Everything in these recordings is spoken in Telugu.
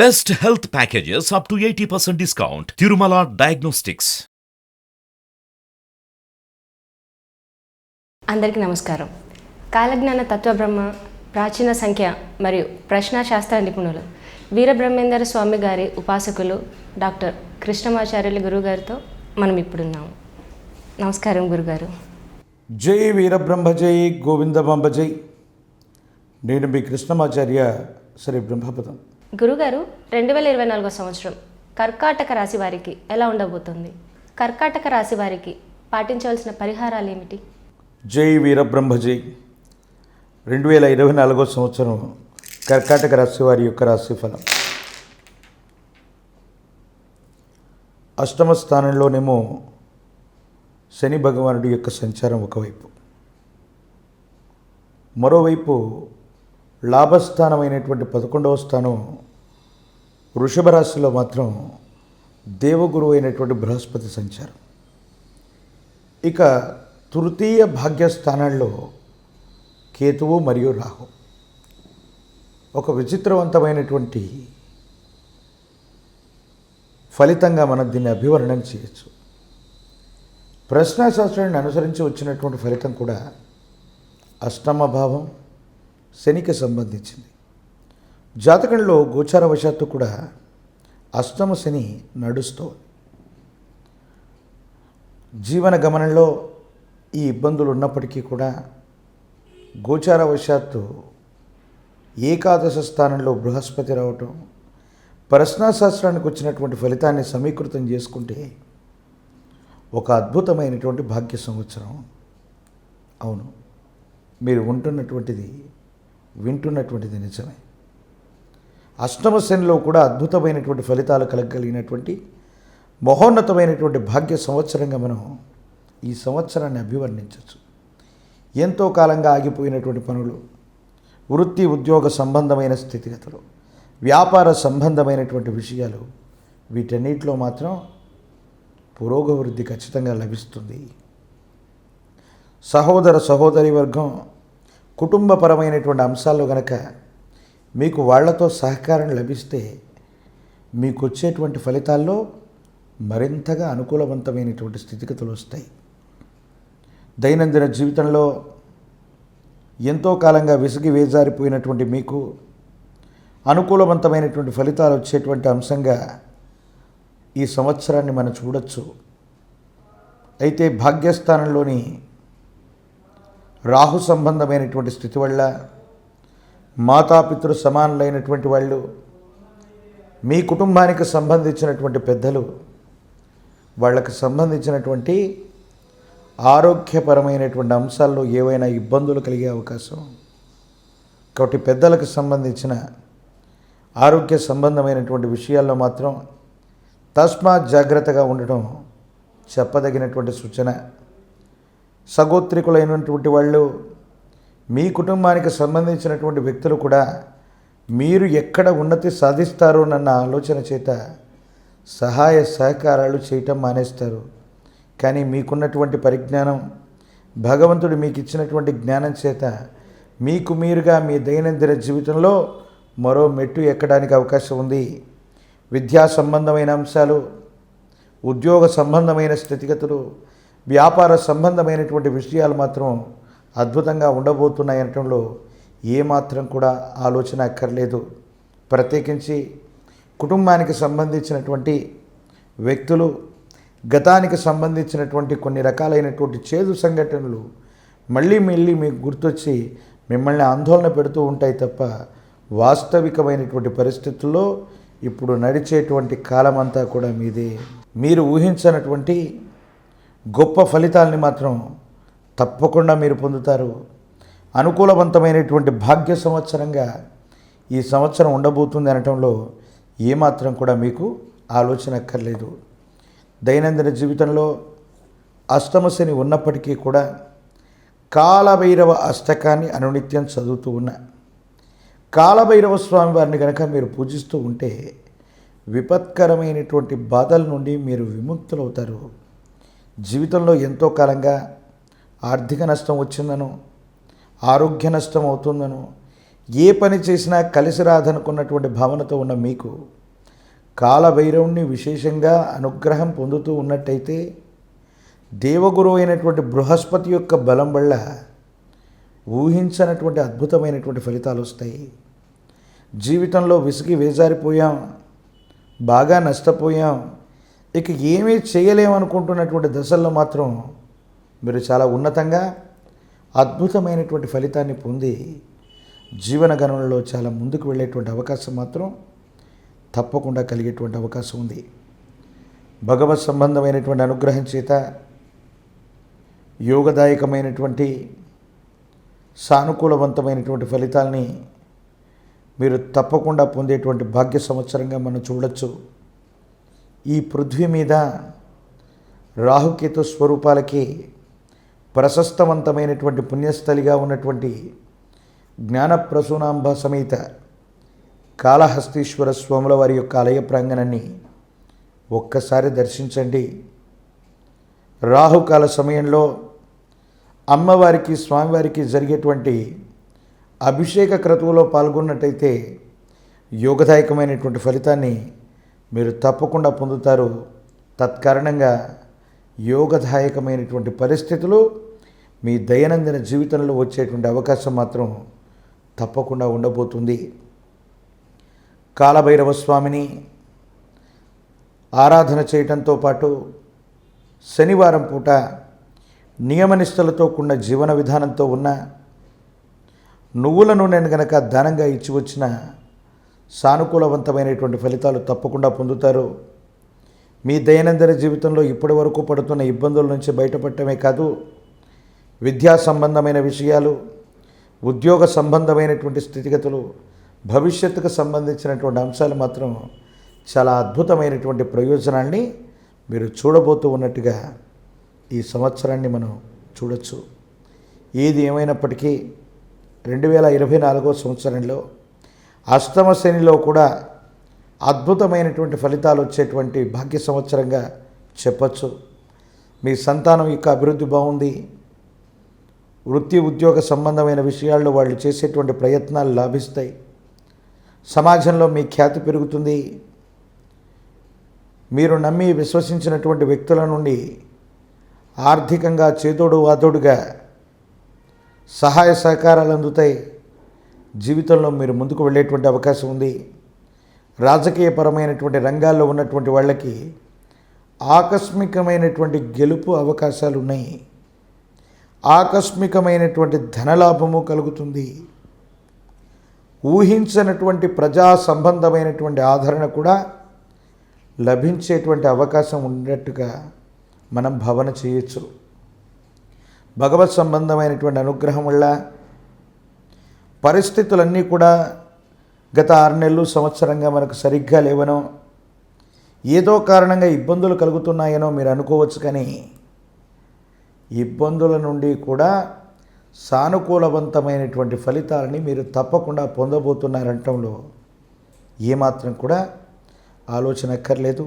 Best health packages up to 80% discount. Tirumala Diagnostics. అందరికీ నమస్కారం. కాలజ్ఞాన తత్వబ్రహ్మ ప్రాచీన సంఖ్య మరియు ప్రశ్నాశాస్త్ర నిపుణులు వీరబ్రహ్మేందర స్వామి గారి ఉపాసకులు డాక్టర్ కృష్ణమాచార్యులు గురుగారితో మనం ఇప్పుడున్నాము. నమస్కారం గురుగారు. జై వీరబ్రహ్మ జై గోవిందమాంబ జై. నేను మీ కృష్ణమాచార్య శ్రీ బ్రహ్మపదం. గురుగారు రెండు వేల ఇరవై నాలుగో సంవత్సరం కర్కాటక రాశి వారికి ఎలా ఉండబోతుంది? కర్కాటక రాశి వారికి పాటించవలసిన పరిహారాలు ఏమిటి జై వీరబ్రహ్మ జై రెండు వేల ఇరవై నాలుగో సంవత్సరం కర్కాటక రాశి వారి యొక్క రాశిఫలం. అష్టమ స్థానంలోనేమో శని భగవానుడి యొక్క సంచారం ఒకవైపు. మరోవైపు లాభస్థానమైనటువంటి పదకొండవ స్థానం వృషభ రాశిలో మాత్రం దేవగురువు అయినటువంటి బృహస్పతి సంచారం. ఇక తృతీయ భాగ్యస్థానాల్లో కేతువు మరియు రాహు. ఒక విచిత్రవంతమైనటువంటి ఫలితంగా మనం దీన్ని అభివర్ణన చేయొచ్చు. ప్రశ్నాశాస్త్రాన్ని అనుసరించి వచ్చినటువంటి ఫలితం కూడా అష్టమ భావం శనికి సంబంధించింది. జాతకంలో గోచారవశాత్తు కూడా అష్టమ శని నడుస్తోంది. జీవన గమనంలో ఈ ఇబ్బందులు ఉన్నప్పటికీ కూడా గోచారవశాత్తు ఏకాదశ స్థానంలో బృహస్పతి రావటం ప్రశ్నాశాస్త్రానికి వచ్చినటువంటి ఫలితాన్ని సమీకృతం చేసుకుంటే ఒక అద్భుతమైనటువంటి భాగ్య సంవత్సరం. అవును మీరు ఉంటున్నటువంటిది వింటున్నటువంటిది నిజమే. అష్టమ శనిలో కూడా అద్భుతమైనటువంటి ఫలితాలు కలగలిగినటువంటి మహోన్నతమైనటువంటి భాగ్య సంవత్సరంగా మనం ఈ సంవత్సరాన్ని అభివర్ణించవచ్చు. ఎంతో కాలంగా ఆగిపోయినటువంటి పనులు వృత్తి ఉద్యోగ సంబంధమైన స్థితిగతులు వ్యాపార సంబంధమైనటువంటి విషయాలు వీటన్నిటిలో మాత్రం పురోగవృద్ధి ఖచ్చితంగా లభిస్తుంది. సహోదర సహోదరి వర్గం కుటుంబపరమైనటువంటి అంశాల్లో కనుక మీకు వాళ్ళతో సహకారం లభిస్తే మీకు వచ్చేటువంటి ఫలితాల్లో మరింతగా అనుకూలవంతమైనటువంటి స్థితిగతులు వస్తాయి. దైనందిన జీవితంలో ఎంతో కాలంగా విసిగి వేజారిపోయినటువంటి మీకు అనుకూలవంతమైనటువంటి ఫలితాలు వచ్చేటువంటి అంశంగా ఈ సంవత్సరాన్ని మనం చూడొచ్చు. అయితే భాగ్యస్థానంలోని రాహు సంబంధమైనటువంటి స్థితి వల్ల మాతాపితృ సమానులైనటువంటి వాళ్ళు మీ కుటుంబానికి సంబంధించినటువంటి పెద్దలు వాళ్ళకి సంబంధించినటువంటి ఆరోగ్యపరమైనటువంటి అంశాల్లో ఏవైనా ఇబ్బందులు కలిగే అవకాశం. కాబట్టి పెద్దలకు సంబంధించిన ఆరోగ్య సంబంధమైనటువంటి విషయాల్లో మాత్రం తస్మాత్ జాగ్రత్తగా ఉండటం చెప్పదగినటువంటి సూచన. సగోత్రికులైనటువంటి వాళ్ళు మీ కుటుంబానికి సంబంధించినటువంటి వ్యక్తులు కూడా మీరు ఎక్కడ ఉన్నతి సాధిస్తారోనన్న ఆలోచన చేత సహాయ సహకారాలు చేయటం మానేస్తారు. కానీ మీకున్నటువంటి పరిజ్ఞానం భగవంతుడు మీకు ఇచ్చినటువంటి జ్ఞానం చేత మీకు మీరుగా మీ దైనందిన జీవితంలో మరో మెట్టు ఎక్కడానికి అవకాశం ఉంది. విద్యా సంబంధమైన అంశాలు ఉద్యోగ సంబంధమైన స్థితిగతులు వ్యాపార సంబంధమైనటువంటి విషయాలు మాత్రం అద్భుతంగా ఉండబోతున్నాయి అనటంలో ఏమాత్రం కూడా ఆలోచన అక్కర్లేదు. ప్రత్యేకించి కుటుంబానికి సంబంధించినటువంటి వ్యక్తులు గతానికి సంబంధించినటువంటి కొన్ని రకాలైనటువంటి చేదు సంఘటనలు మళ్ళీ మళ్ళీ మీకు గుర్తొచ్చి మిమ్మల్ని ఆందోళన పెడుతూ ఉంటాయి తప్ప వాస్తవికమైనటువంటి పరిస్థితుల్లో ఇప్పుడు నడిచేటువంటి కాలమంతా కూడా మీదే. మీరు ఊహించినటువంటి గొప్ప ఫలితాలని మాత్రం తప్పకుండా మీరు పొందుతారు. అనుకూలవంతమైనటువంటి భాగ్య సంవత్సరంగా ఈ సంవత్సరం ఉండబోతుంది అనటంలో ఏమాత్రం కూడా మీకు ఆలోచన అక్కర్లేదు. దైనందిన జీవితంలో అష్టమశని ఉన్నప్పటికీ కూడా కాలభైరవ అష్టకాన్ని అనునిత్యం చదువుతూ ఉన్నా కాలభైరవ స్వామి వారిని కనుక మీరు పూజిస్తూ ఉంటే విపత్కరమైనటువంటి బాధల నుండి మీరు విముక్తులవుతారు. జీవితంలో ఎంతో కాలంగా ఆర్థిక నష్టం వచ్చిందనో ఆరోగ్య నష్టం అవుతుందనో ఏ పని చేసినా కలిసి రాదనుకున్నటువంటి భావనతో ఉన్న మీకు కాలభైరవుణ్ణి విశేషంగా అనుగ్రహం పొందుతూ ఉన్నట్టయితే దేవగురు అయినటువంటి బృహస్పతి యొక్క బలం వల్ల ఊహించనటువంటి అద్భుతమైనటువంటి ఫలితాలు వస్తాయి. జీవితంలో విసిగి వేజారిపోయాం బాగా నష్టపోయాం ఇక ఏమీ చేయలేమనుకుంటున్నటువంటి దశల్లో మాత్రం మీరు చాలా ఉన్నతంగా అద్భుతమైనటువంటి ఫలితాన్ని పొంది జీవన గణనలో చాలా ముందుకు వెళ్ళేటువంటి అవకాశం మాత్రం తప్పకుండా కలిగేటువంటి అవకాశం ఉంది. భగవత్ సంబంధమైనటువంటి అనుగ్రహం చేత యోగదాయకమైనటువంటి సానుకూలవంతమైనటువంటి ఫలితాల్ని మీరు తప్పకుండా పొందేటువంటి భాగ్య సంవత్సరంగా మనం చూడొచ్చు. ఈ పృథ్వీ మీద రాహుకేతు స్వరూపాలకి ప్రశస్తవంతమైనటువంటి పుణ్యస్థలిగా ఉన్నటువంటి జ్ఞానప్రసూనాంబ సమేత కాళహస్తీశ్వర స్వాముల వారి యొక్క ఆలయ ప్రాంగణాన్ని ఒక్కసారి దర్శించండి. రాహుకాల సమయంలో అమ్మవారికి స్వామివారికి జరిగేటువంటి అభిషేక క్రతువులో పాల్గొన్నట్టయితే యోగదాయకమైనటువంటి ఫలితాన్ని మీరు తప్పకుండా పొందుతారు. తత్కారణంగా యోగదాయకమైనటువంటి పరిస్థితులు మీ దైనందిన జీవితంలో వచ్చేటువంటి అవకాశం మాత్రం తప్పకుండా ఉండబోతుంది. కాలభైరవ స్వామిని ఆరాధన చేయటంతో పాటు శనివారం పూట నియమనిష్టలతో కూడిన జీవన విధానంతో ఉన్న నువ్వుల నూనెను గనక దానంగా ఇచ్చి వచ్చిన సానుకూలవంతమైనటువంటి ఫలితాలు తప్పకుండా పొందుతారు. మీ దైనందిన జీవితంలో ఇప్పటి వరకు పడుతున్న ఇబ్బందుల నుంచి బయటపడటమే కాదు విద్యా సంబంధమైన విషయాలు ఉద్యోగ సంబంధమైనటువంటి స్థితిగతులు భవిష్యత్తుకు సంబంధించినటువంటి అంశాలు మాత్రం చాలా అద్భుతమైనటువంటి ప్రయోజనాల్ని మీరు చూడబోతూ ఉన్నట్టుగా ఈ సంవత్సరాన్ని మనం చూడొచ్చు. ఏది ఏమైనప్పటికీ రెండు వేల ఇరవై నాలుగో సంవత్సరంలో అష్టమ శనిలో కూడా అద్భుతమైనటువంటి ఫలితాలు వచ్చేటువంటి భాగ్య సంవత్సరంగా చెప్పచ్చు. మీ సంతానం యొక్క అభివృద్ధి బాగుంది. వృత్తి ఉద్యోగ సంబంధమైన విషయాల్లో వాళ్ళు చేసేటువంటి ప్రయత్నాలు లాభిస్తాయి. సమాజంలో మీ ఖ్యాతి పెరుగుతుంది. మీరు నమ్మి విశ్వసించినటువంటి వ్యక్తుల నుండి ఆర్థికంగా చేదోడు వాదోడుగా సహాయ సహకారాలు అందుతాయి. జీవితంలో మీరు ముందుకు వెళ్ళేటువంటి అవకాశం ఉంది. రాజకీయపరమైనటువంటి రంగాల్లో ఉన్నటువంటి వాళ్ళకి ఆకస్మికమైనటువంటి గెలుపు అవకాశాలు ఉన్నాయి. ఆకస్మికమైనటువంటి ధనలాభము కలుగుతుంది. ఊహించనటువంటి ప్రజా సంబంధమైనటువంటి ఆదరణ కూడా లభించేటువంటి అవకాశం ఉన్నట్టుగా మనం భావన చేయొచ్చు. భగవత్ సంబంధమైనటువంటి అనుగ్రహం వల్ల పరిస్థితులన్నీ కూడా గత ఆరు నెలలు సంవత్సరంగా మనకు సరిగ్గా లేవనో ఏదో కారణంగా ఇబ్బందులు కలుగుతున్నాయనో మీరు అనుకోవచ్చు కానీ ఇబ్బందుల నుండి కూడా సానుకూలవంతమైనటువంటి ఫలితాలని మీరు తప్పకుండా పొందబోతున్నారంటంలో ఏమాత్రం కూడా ఆలోచన అక్కర్లేదు.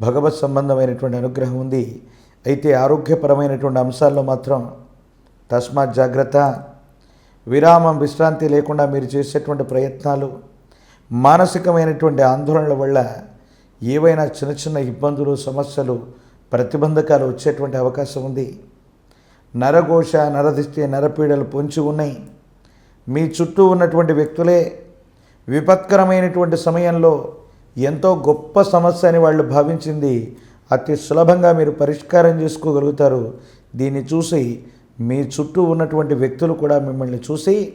భగవత్ సంబంధమైనటువంటి అనుగ్రహం ఉంది. అయితే ఆరోగ్యపరమైనటువంటి అంశాల్లో మాత్రం తస్మాత్ జాగ్రత్త. విరామం విశ్రాంతి లేకుండా మీరు చేసేటువంటి ప్రయత్నాలు మానసికమైనటువంటి ఆందోళనల వల్ల ఏవైనా చిన్న చిన్న ఇబ్బందులు సమస్యలు ప్రతిబంధకాలు వచ్చేటువంటి అవకాశం ఉంది. నరఘోష నరదిష్టి నరపీడలు పొంచి ఉన్నాయి. మీ చుట్టూ ఉన్నటువంటి వ్యక్తులే విపత్కరమైనటువంటి సమయంలో ఎంతో గొప్ప సమస్య అని వాళ్ళు భావించింది అతి సులభంగా మీరు పరిష్కారం చేసుకోగలుగుతారు. దీన్ని చూసి మీ చుట్టూ ఉన్నటువంటి వ్యక్తులు కూడా మిమ్మల్ని చూసి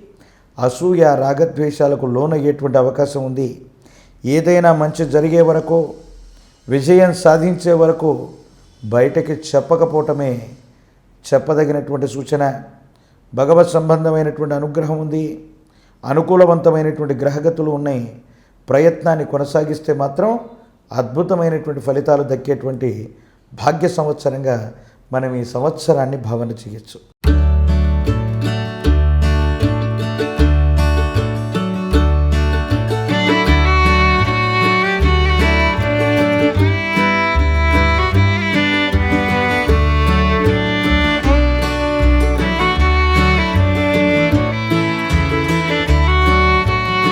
అసూయ రాగద్వేషాలకు లోనయ్యేటువంటి అవకాశం ఉంది. ఏదైనా మంచి జరిగే వరకు విజయం సాధించే వరకు బయటకి చెప్పకపోవటమే చెప్పదగినటువంటి సూచన. భగవత్ సంబంధమైనటువంటి అనుగ్రహం ఉంది. అనుకూలవంతమైనటువంటి గ్రహగతులు ఉన్నాయి. ప్రయత్నాన్ని కొనసాగిస్తే మాత్రం అద్భుతమైనటువంటి ఫలితాలు దక్కేటువంటి భాగ్య సంవత్సరంగా మనం ఈ సంవత్సరాన్ని భావన చేయొచ్చు